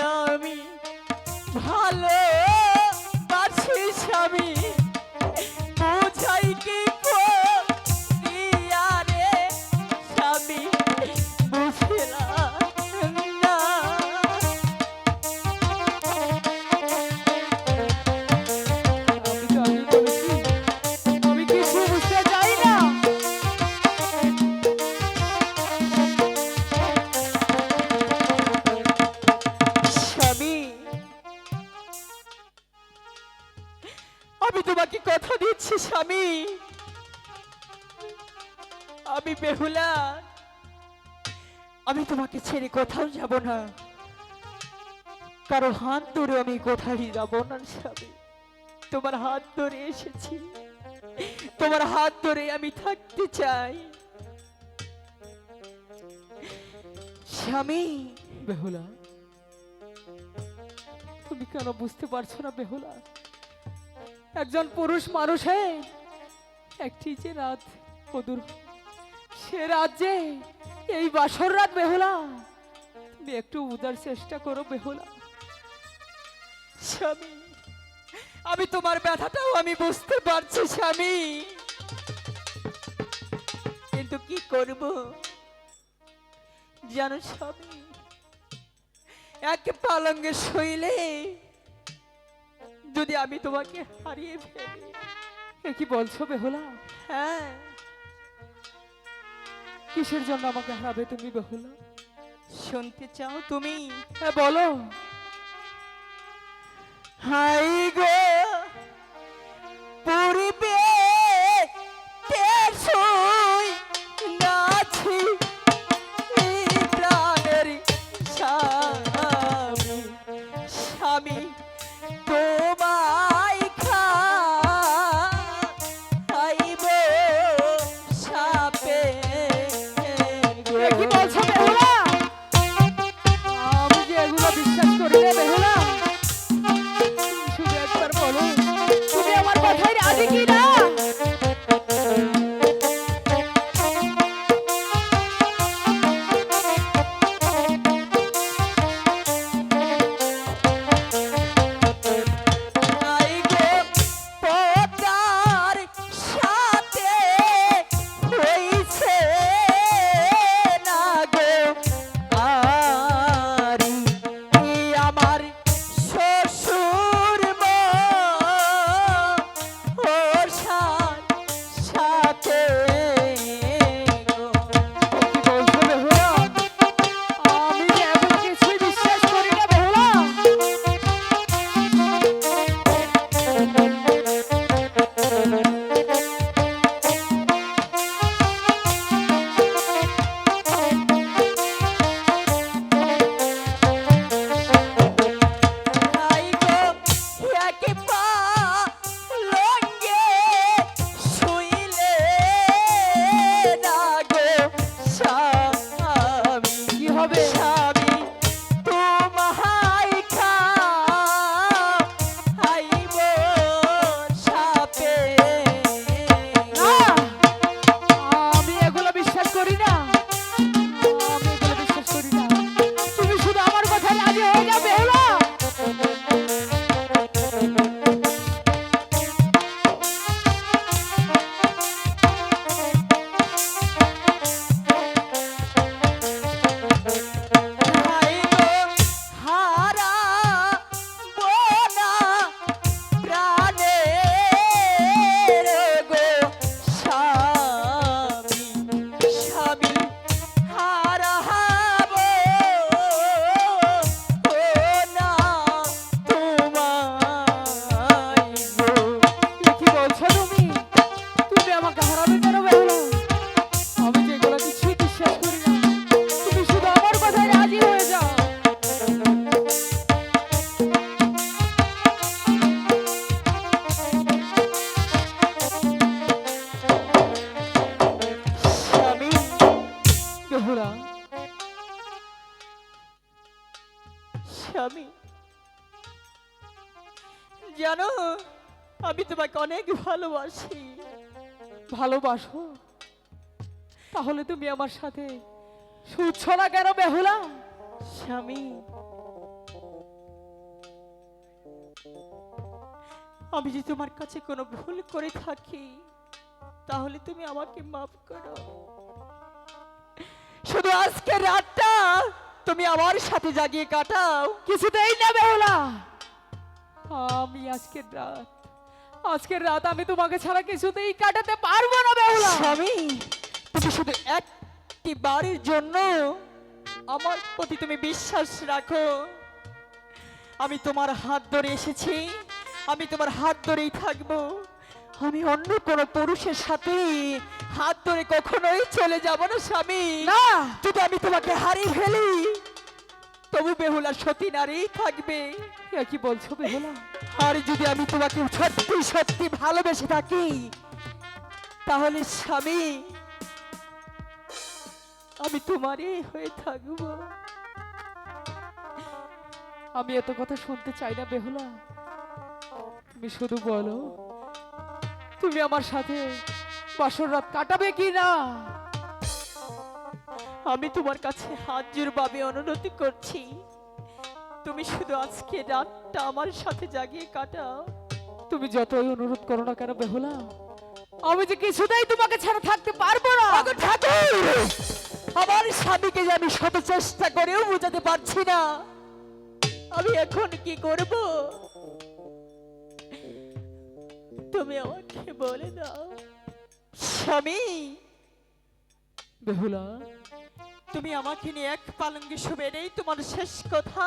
আমি ভালো কারও হাত ধরে আমি কোথায় যাব না স্বামী? তোমার হাত ধরে এসেছি। তোমার হাত ধরে আমি থাকতে চাই। স্বামী, বেহুলা, তুমি কেন বুঝতে পারছ না বেহুলা? একজন পুরুষ মানুষে একটি যে রাত অদূর, সে রাজ্যে এই বাসর রাত বেহুলা। তুমি একটু উদার চেষ্টা করো বেহুলা। স্বামী। আমি তোমার ব্যথাটাও আমি বুঝতে পারছি স্বামী। কিন্তু কি করব? জানো স্বামী এক পালঙ্গে শৈলে যদি আমি তোমাকে হারিয়ে ফেলি কি বলছো বেহুলা? হ্যাঁ। কিসের জন্য আমাকে হারাবে তুমি বেহুলা? শুনতে চাও তুমি? হ্যাঁ বলো। হাই গো। অনেক ভালোবাসি। ভালোবাসো? তাহলে তুমি আমার সাথে শুচ্ছ না কেন বেহুলা? স্বামী। আমি যে তোমার কাছে কোনো ভুল করে থাকি, তাহলে তুমি আমাকে মাফ করো। শুধু আজকে রাতটা তুমি আমার সাথে জাগিয়ে কাটাও। কিছুতেই না বেহুলা। আমি আজকের রাত আজকের রাত আমি তোমাকে ছাড়া কিছুতেই কাটাতে পারব না বেহুলা। স্বামী তুমি শুধু একটি বারের জন্য আমার প্রতি তুমি বিশ্বাস রাখো। আমি তোমার হাত ধরে এসেছি আমি তোমার হাত ধরেই থাকব। আমি অন্য কোনো পুরুষের সাথে হাত ধরে কখনোই চলে যাব না স্বামী। না। যদি আমি তোমাকে হারিয়ে ফেলি তবু বেহুলা সতী নারী থাকবে। কি বলছো বেহুলা? আর যদি আমি তোমাকে সত্যি সত্যি ভালোবেসে থাকি তাহলে স্বামী আমি তোমারই হয়ে থাকব। আমি এত কথা শুনতে চাই না বেহুলা। তুমি শুধু বলো তুমি আমার সাথে বাসর রাত কাটাবে কি না আমি তোমার কাছে হাত জোরভাবে অনুরোধ করছি। তুমি শুধু আজকে রাতটা আমার সাথে জাগিয়ে কাটাও। তুমি যতই অনুরোধ করো না কেন বেহুলা আমি যে কিছুতেই তোমাকে ছাড়া থাকতে পারব না। আমার স্বামীকে যে আমি শত চেষ্টা করেও বোঝাতে পারছি না। আমি এখন কি করব? তুমি আমাকে বলে দাও। স্বামী! বেহুলা তুমি আমাকে নিয়ে এক পালঙ্গে শুবে নেই তোমার শেষ কথা।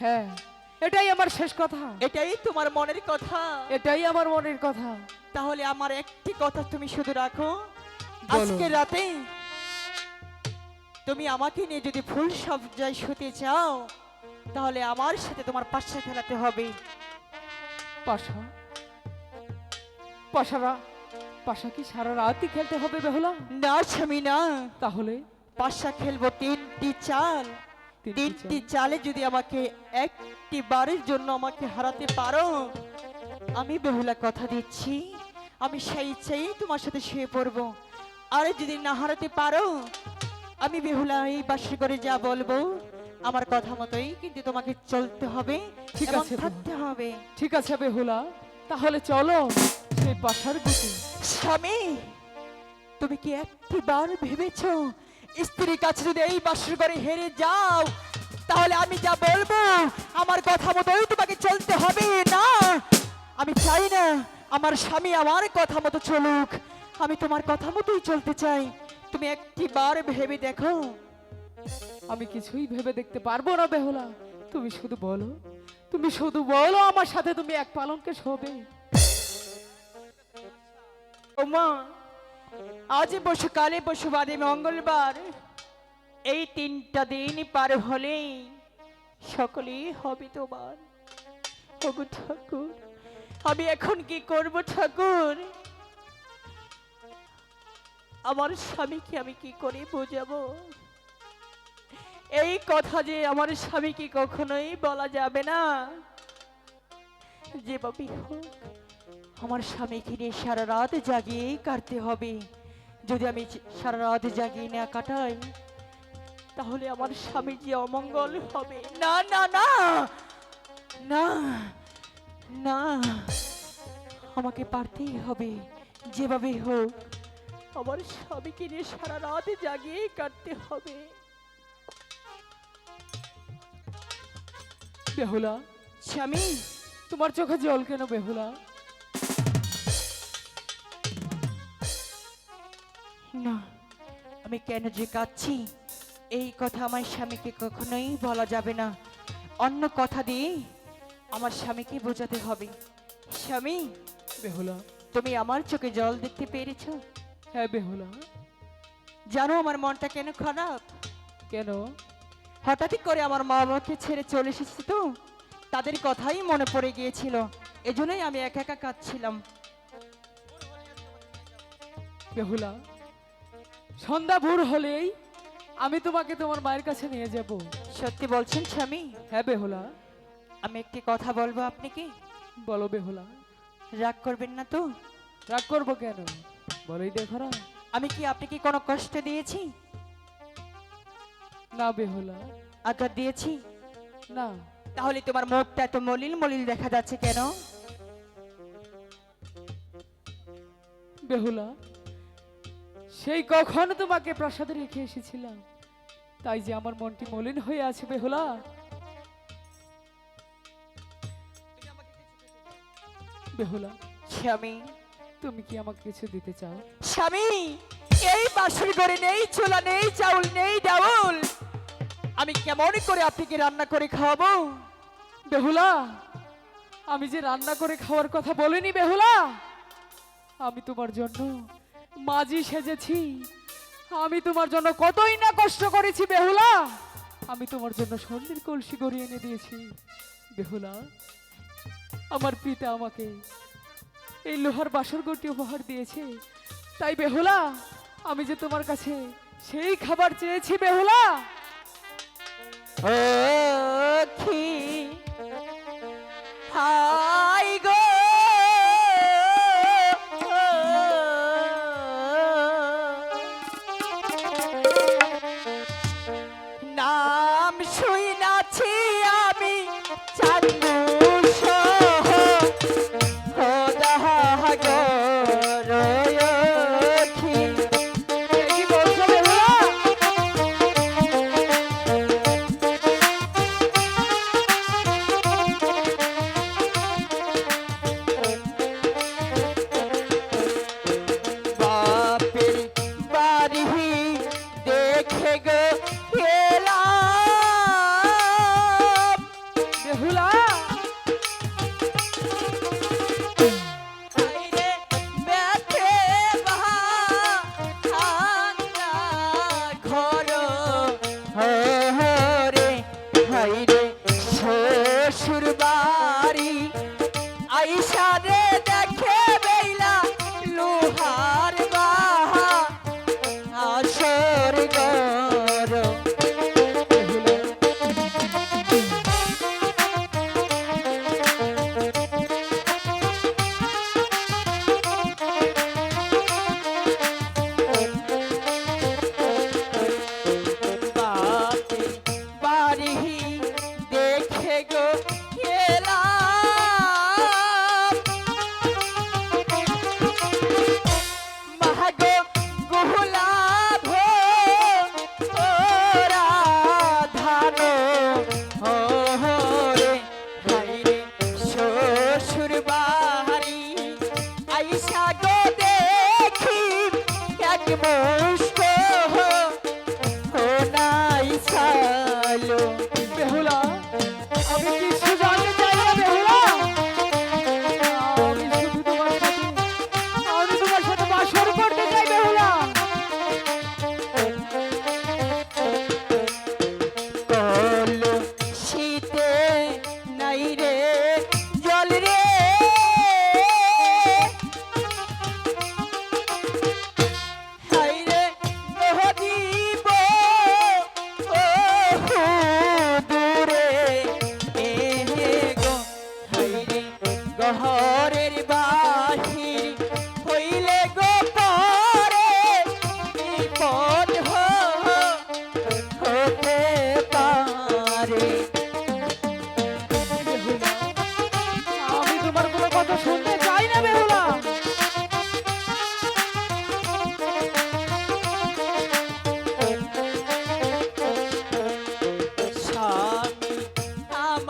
হ্যাঁ এটাই আমার শেষ কথা। এটাই তোমার মনের কথা। এটাই আমার মনের কথা। তাহলে আমার একটি কথা তুমি শুধু রাখো। আজকে রাতে তুমি আমাকে নিয়ে যদি ফুল সজ্জায় শুতে চাও তাহলে আমার সাথে তোমার পাশে খেলাতে হবে। পাশা? পাশারা? পাশা কি সারা রাতই খেলতে হবে বেহলা? না স্বামী না। তাহলে? পাশা খেলব তিনটি চাল। তিনটি চালে। যদি আমাকে একটি বারের জন্য আমাকে হারাতে পারো আমি বেহুলা কথা দিচ্ছি। আমি সেই ইচ্ছেই তোমার সাথে শুয়ে পড়ব। আর যদি না হারাতে পারো আমি বেহুলা এই বাসে করে যা বলব আমার কথা মতোই কিন্তু তোমাকে চলতে হবে ঠিক আছে। থাকতে হবে। ঠিক আছে বেহুলা তাহলে চলো সেই বাসার দিকে। স্বামী তুমি কি একটিবার ভেবেছ স্ত্রীর কাছে যদি এই বাসর ঘরে হেরে যাও, তাহলে আমি যা বলব, আমার কথা মতোই তোমাকে চলতে হবে, না। আমি চাই না আমার স্বামী আমার কথা মতো চলুক, আমি তোমার কথা মতোই চলতে চাই। তুমি একটিবার ভেবে দেখো। আমি কিছুই ভেবে দেখতে পারব না, বেহলা। তুমি শুধু বলো, তুমি শুধু বলো আমার সাথে তুমি এক পালনকে শোবে। ওমা আজ বসু, কালে মঙ্গলবার। এই তিনটা দিন পার হলেই সকলেই হবে তোমার। ওগো ঠাকুর, আমি এখন কি করব ঠাকুর? আমার স্বামীকে আমি কি করে বোঝাবো? এই কথা যে আমার স্বামীকে কখনোই বলা যাবে না। যেভাবে হোক আমার স্বামীকে নিয়ে সারা রাত জাগিয়েই কাটতে হবে। যদি আমি সারা রাত জাগিয়ে না কাটাই, তাহলে আমার স্বামী যে অমঙ্গল হবে? না না না! না না! আমাকে পারতেই হবে যেভাবে হোক। আমার স্বামীকে নিয়ে সারা রাত জাগিয়েই কাটতে হবে। বেহুলা, স্বামী, তোমার চোখে জল কেন বেহুলা? না। আমি কেন যে কাঁদছি এই কথা আমার স্বামীকে কখনোই বলা যাবে না। অন্য কথা দিয়ে আমার স্বামীকে বোঝাতে হবে। স্বামী বেহুলা। তুমি আমার চোখে জল দেখতে পেরেছ? হ্যাঁ বেহুলা। জানো আমার মনটা কেন খারাপ? কেন? হঠাৎই করে আমার মা বাবাকে ছেড়ে চলে এসেছি তো। তাদের কথাই মনে পড়ে গিয়েছিল। এজন্যই আমি একা একা কাঁদছিলাম। বেহুলা সন্ধ্যা ভোর হলেই আমি তোমাকে তোমার মায়ের কাছে নিয়ে যাব। সত্যি বলছেন স্বামী? হ্যাঁ বেহুলা। আমি একটি কথা বলব আপনি কি বলো বেহুলা। রাগ করবেন না তো? রাগ করব কেন? বলোই দেখো না। আমি কি আপনাকে কোনো কষ্ট দিয়েছি? না বেহুলা। আঘাত দিয়েছি? না। তাহলে তোমার মুখটা এত মলিন মলিন দেখা যাচ্ছে কেন? বেহুলা সেই কখন তোমাকে প্রাসাদে রেখে এসেছিলাম? তাই যে আমার মনটি মলিন হয়ে আছে বেহুলা। বেহুলা স্বামী। তুমি কি আমাকে কিছু দিতে চাও? স্বামী এই বাসুর ঘরে নেই চুলা নেই চাউল নেই ডাউল। আমি কেমন করে আপনাকে রান্না করে খাওয়াবো? বেহুলা আমি যে রান্না করে খাওয়ার কথা বলিনি বেহুলা আমি তোমার জন্য মাঝি সেজেছি। আমি তোমার জন্য কতই না কষ্ট করেছি, বেহুলা। আমি তোমার জন্য স্বর্ণের কলসি গড়িয়ে এনে দিয়েছি, বেহুলা। আমার পিতা আমাকে এই লোহার বাসর গটি উপহার দিয়েছে। তাই, বেহুলা, আমি যে তোমার কাছে সেই খাবার চেয়েছি, বেহুলা। হাই গো Thank.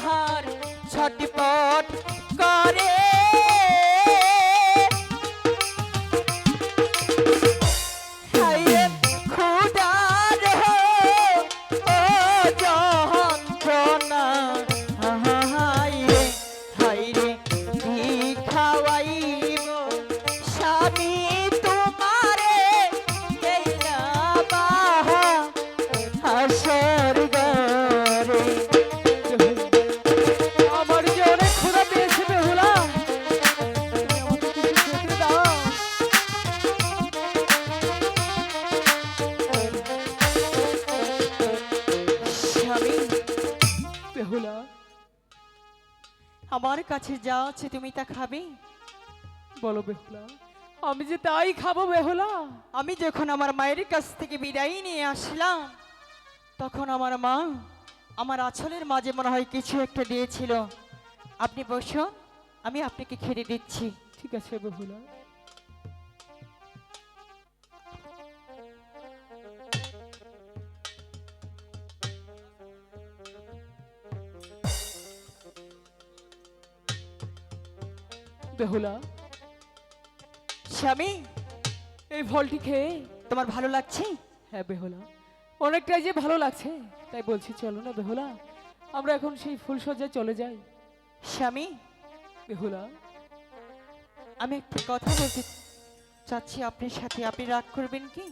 আমার ছটপট করে। বেহুলা। আমার কাছে যা আছে তুমি তা খাবে? বলো বেহুলা। আমি যে তাই খাব বেহুলা। আমি যখন আমার মায়ের কাছ থেকে বিদায় নিয়ে আসলাম, তখন আমার মা আমার আঁচলের মাঝে মনে হয় কিছু একটা দিয়েছিল। আপনি বসুন আমি আপনাকে খেতে দিচ্ছি। ঠিক আছে বেহুলা। বেহুলা স্বামী এই ফলটি খেয়ে তোমার ভালো লাগছে? হ্যাঁ বেহুলা। অনেকটাই যে ভালো লাগছে তাই বলছি চলো না বেহুলা। আমরা এখন সেই ফুলসজ্জায় চলে যাই। স্বামী বেহুলা। আমি একটা কথা বলতে চাচ্ছি আপনার সাথে আপনি রাগ করবেন কি?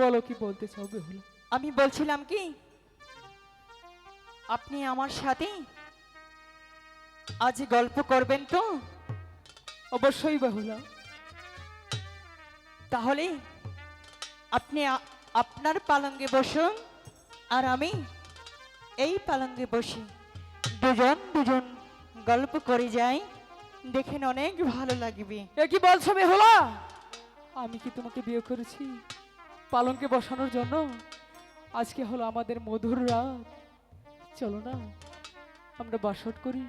বলো কি বলতে চাও বেহুলা। আমি বলছিলাম কি আপনি আমার সাথে আজ গল্প করবেন তো? অবশ্যই বেহুলা। তাহলে আপনি আপনার পালঙ্গে বসুন আর আমি এই পালঙ্গে বসি। দুজন দুজন গল্প করে যাই দেখেন অনেক ভালো লাগবে। কি বলছো বেহুলা? আমি কি তোমাকে বিয়ে করেছি পালনকে বসানোর জন্য? আজকে হলো আমাদের মধুর রাত। চলো না আমরা বাসট করি।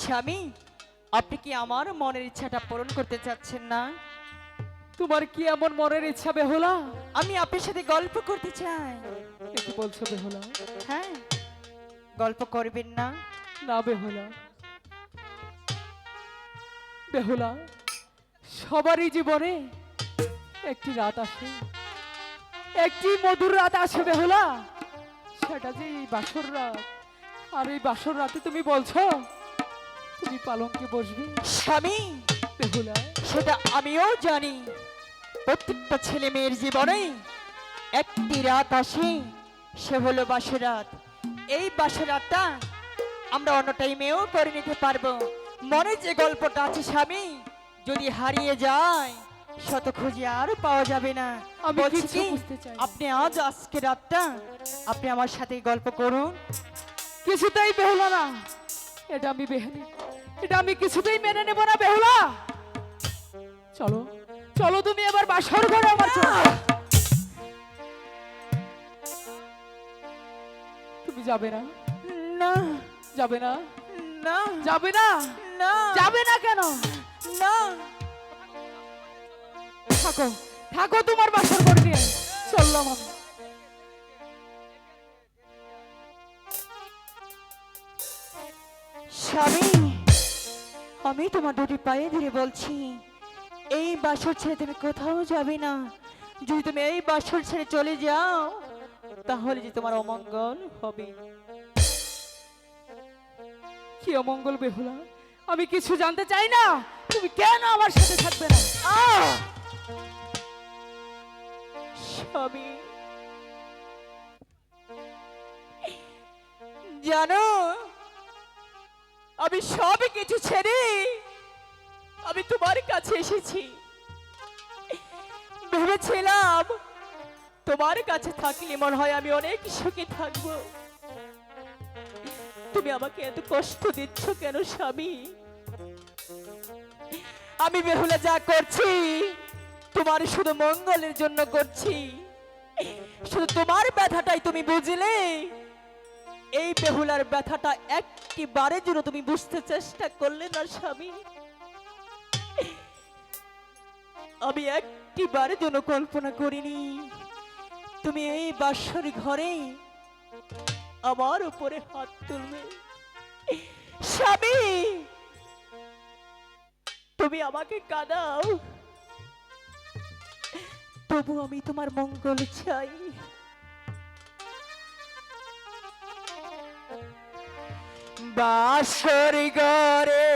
স্বামী আপনি কি আমার মনের ইচ্ছাটা পূরণ করতে চাচ্ছেন না? তোমার কি এমন মনের ইচ্ছা বেহুলা? আমি আপনার সাথে গল্প করতে চাই। কি বলছো বেহুলা? হ্যাঁ। গল্প করবেন না? না বেহুলা। বেহুলা সবারই জীবনে একটি রাত আসে। একটি মধুর রাত আসে বেহুলা। সেটা যে এই বাসর রাত। আর এই বাসর রাতে তুমি বলছো তুমি পালঙ্কে বসবে? স্বামী বেহুলা। সেটা আমিও জানি। প্রত্যেকটা ছেলে মেয়ের জীবনে একটি রাত আসে সে হলো বাসরাত এই বাসরাতটা আমরা অন্য টাইমেও করে নিতে পারব। মনে যে গল্পটা আছে স্বামী যদি হারিয়ে যায় শত খুঁজে আর পাওয়া যাবে না। বলছি কি। আপনি আজ আজকে রাতটা আপনি আমার সাথে গল্প করুন। কিছুতেই বেহুলা না। এটা আমি বেহানি এটা আমি কিছুতেই মেনে নেব না বেহুলা। চলো চলো তুমি এবার বাসর ঘরে আমার চলো। তুমি যাবে না? না। যাবে না? না। যাবে না? না। যাবে না কেন? না। থাকো থাকো তোমার বাসর ঘর নিয়ে। চললাম আমি। আমি তোমার দুটি পায়ে ধরে বলছি এই বাসর ছেড়ে তুমি কোথাও যাবে না। যদি তুমি এই বাসর ছেড়ে চলে যাও তাহলে যে তোমার অমঙ্গল হবে। কি অমঙ্গল বেহুলা? আমি কিছু জানতে চাই না। তুমি কেন আমার সাথে থাকবে না! স্বামী জানো আমি সব কিছু ছেড়ে আমি তোমার কাছে এসেছি। ভেবেছিলাম তোমার কাছে থাকলে মনে হয় আমি অনেক সুখে থাকব। তুমি আমাকে এত কষ্ট দিচ্ছ কেন, স্বামী? আমি বেহুলা যা করছি, তোমার শুধু মঙ্গলের জন্য করছি। শুধু তোমার ব্যথাটাই তুমি বুঝলে? এই বেহুলার ব্যথাটা একটি বারের জন্য তুমি বুঝতে চেষ্টা করলে না, স্বামী। আমি একটি বারের জন্য কল্পনা করিনি, তুমি এই বাসর ঘরে আমার উপরে হাত তুলবে। স্বামী, তুমি আমাকে কাঁদাও। তবু আমি তোমার মঙ্গল চাই। বাসরি গরে